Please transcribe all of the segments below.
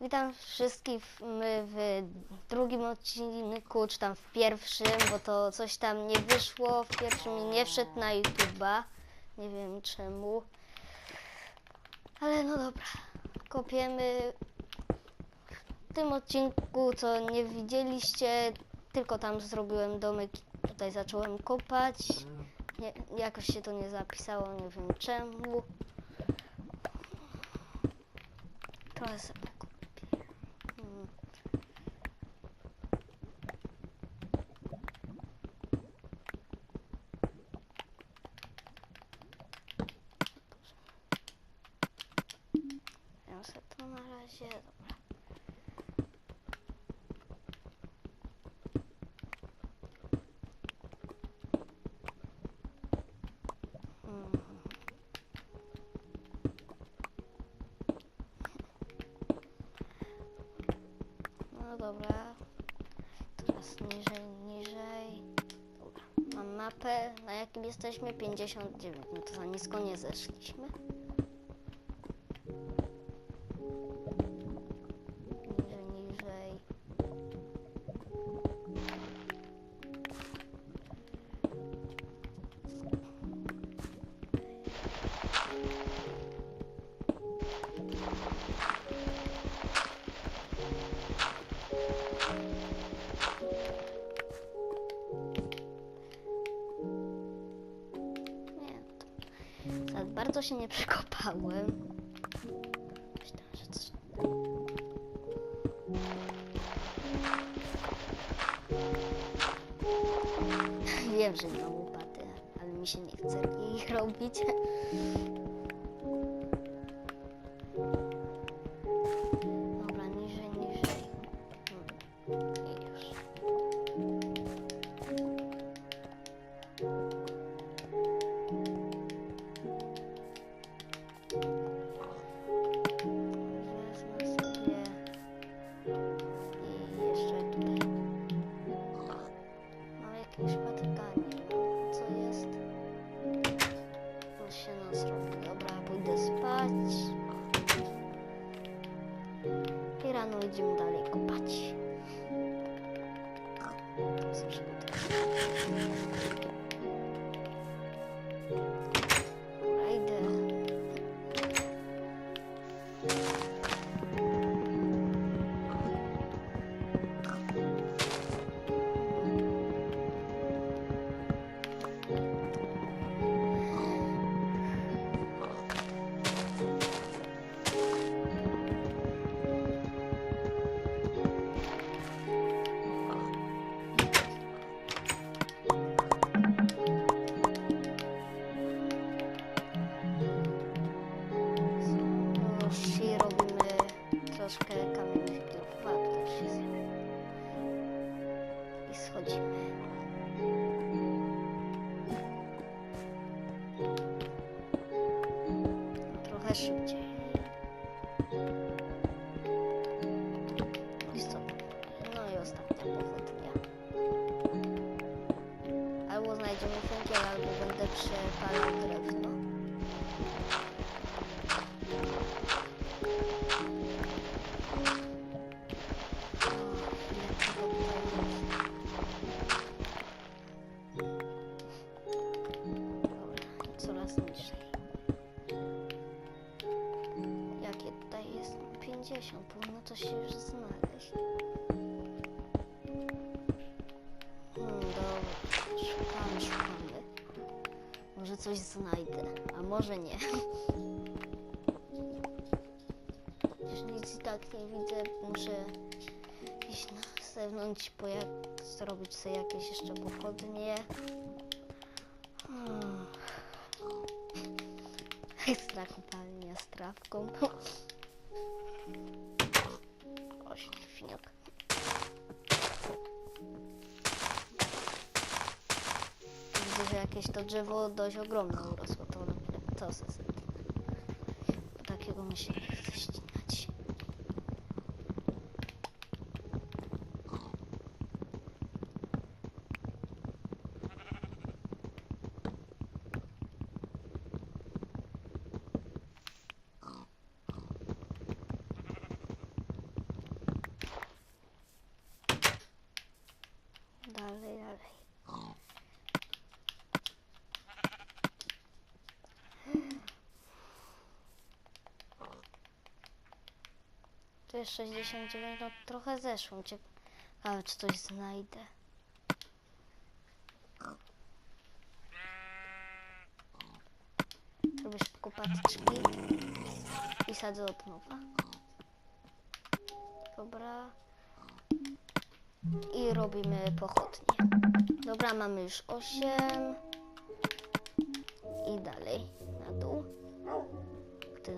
Witam wszystkich w, w drugim odcinku, czy tam w pierwszym, bo to coś tam nie wyszło w pierwszym nie wszedł na YouTube'a. Nie wiem czemu. Ale no dobra, kopiemy. W tym odcinku, co nie widzieliście, tylko tam zrobiłem domek tutaj zacząłem kopać. Nie, jakoś się to nie zapisało, nie wiem czemu. Trochę sobie pokopię. Hmm. Ja sobie to na razie, dobra. Mhm. No dobra. Teraz niżej, niżej. Dobra. Mam na jakim jesteśmy? 59. No to za nisko nie zeszliśmy. Bardzo się nie przekopałem. Myślałem, że coś... Wiem, że mam łopaty, ale mi się nie chce ich robić. Trochę szybciej. I co? No i ostatnia pochodnia. Albo znajdziemy węgiel, albo będę przepalał drewno. Coraz niżej. Coś znajdę, a może nie. Już nic i tak nie widzę. Muszę iść na zewnątrz, po jak, zrobić sobie jakieś jeszcze pochodnie. Hmm. Ekstra kopalnia z trawką. O, świniok. Że jakieś to drzewo dość ogromne urosło. To, to. Takiego mi się nie chce ścinać. Jest 69, no trochę zeszło. Ciekawe, czy coś znajdę. Robię szybko patyczki i sadzę od nowa. Dobra. I robimy pochodnie. Dobra, mamy już 8. I dalej.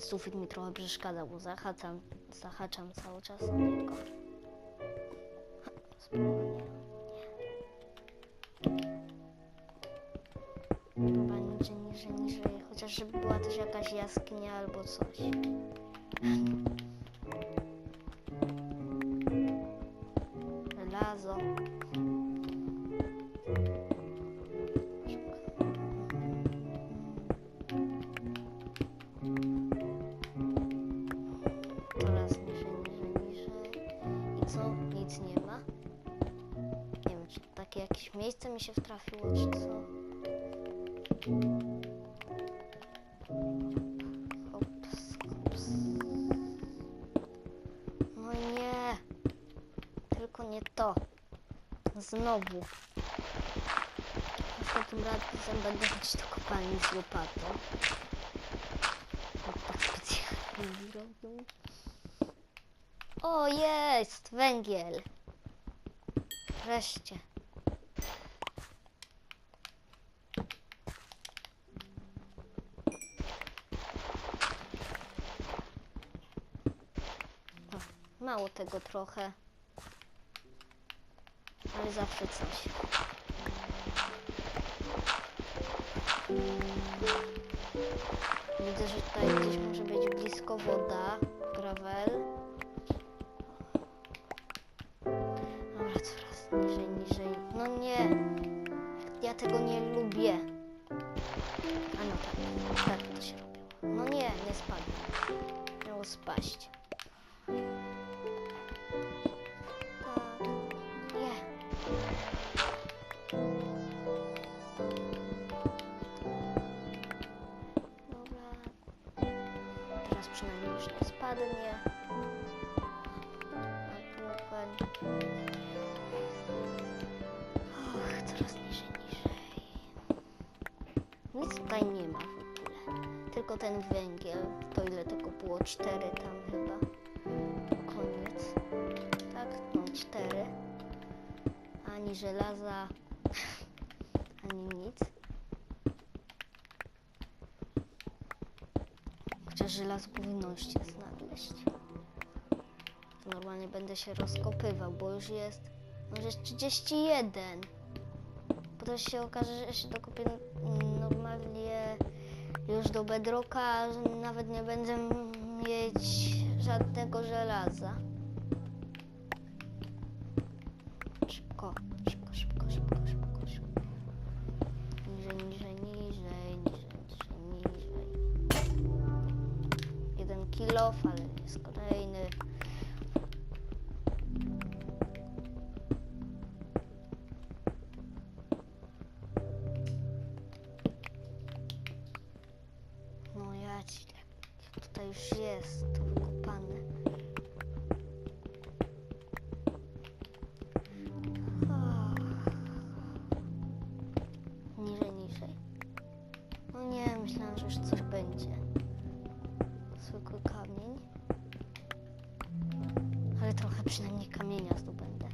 Ten sufit mi trochę przeszkadzał, bo zahaczam, zahaczam cały czas o niego. Spokojnie. Nie. Dobra, niżej, niżej, niżej. Chociaż żeby była też jakaś jaskinia albo coś. Takie jakieś miejsce mi się wtrafiło, czy co. Hops, hops. No nie. Tylko nie to. Znowu. Następnym razem będę chodzić do kopalni z łopatą. Bo Tak specjalnie robią. O, jest! Węgiel. Wreszcie. O, mało tego trochę. Ale zawsze coś. Widzę, że tutaj gdzieś może być blisko woda. Gravel. Dobra, coraz niżej, niżej. No nie. Ja tego nie Teraz przynajmniej już nie spadnie. Och, coraz niżej, niżej. Nic tutaj nie ma w ogóle. Tylko ten węgiel. To ile tego było? Cztery tam chyba. Koniec. Tak? No, cztery. Ani żelaza, ani nic. Chociaż żelazo powinno się znaleźć. Normalnie będę się rozkopywał, bo już jest, no już jest 31. Potem się okaże, że się dokopię normalnie już do bedrocka, że nawet nie będę mieć żadnego żelaza. Szybko, już coś będzie. Zwykły kamień. Ale trochę przynajmniej kamienia zdobędę.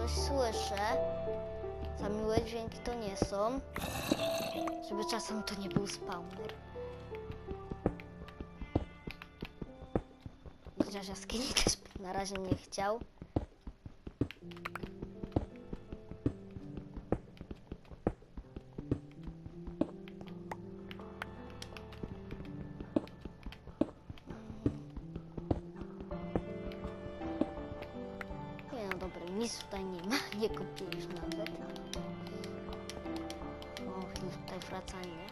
Coś słyszę. Za miłe dźwięki to nie są. Żeby czasem to nie był spawner. Chociaż jaskini też na razie nie chciał. Nie kupiłeś nawet. O, chwilę tutaj wracanie.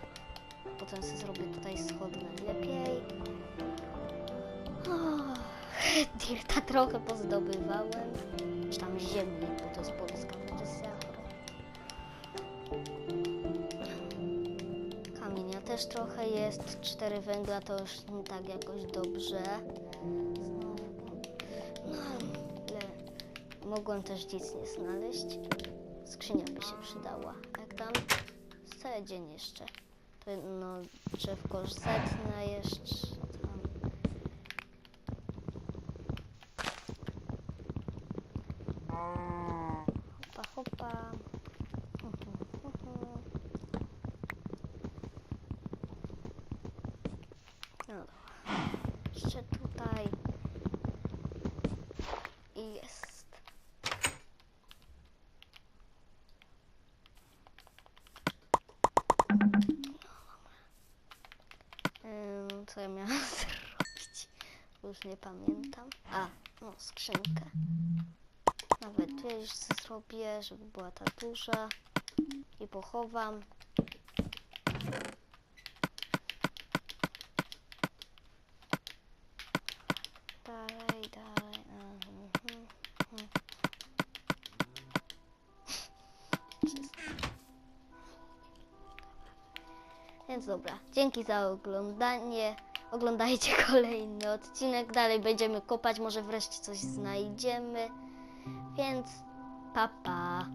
Potem sobie zrobię tutaj schody najlepiej. Dirta trochę pozdobywałem. Czy tam ziemi, bo to jest polska wersja. Kamienia też trochę jest. Cztery węgla to już nie tak jakoś dobrze. Mogłem też nic nie znaleźć. Skrzynia by się przydała. Jak tam? Cały dzień jeszcze. To no, drzewko setne jeszcze tam. Hopa, hopa. No. Jeszcze tutaj. I jest. Co ja miałam zrobić? Już nie pamiętam. A, no skrzynkę. Nawet już sobie zrobię, żeby była ta duża. I pochowam. Dalej, dalej. mhm. Więc dobra, dzięki za oglądanie. Oglądajcie kolejny odcinek. Dalej będziemy kopać, może wreszcie coś znajdziemy. Więc pa pa.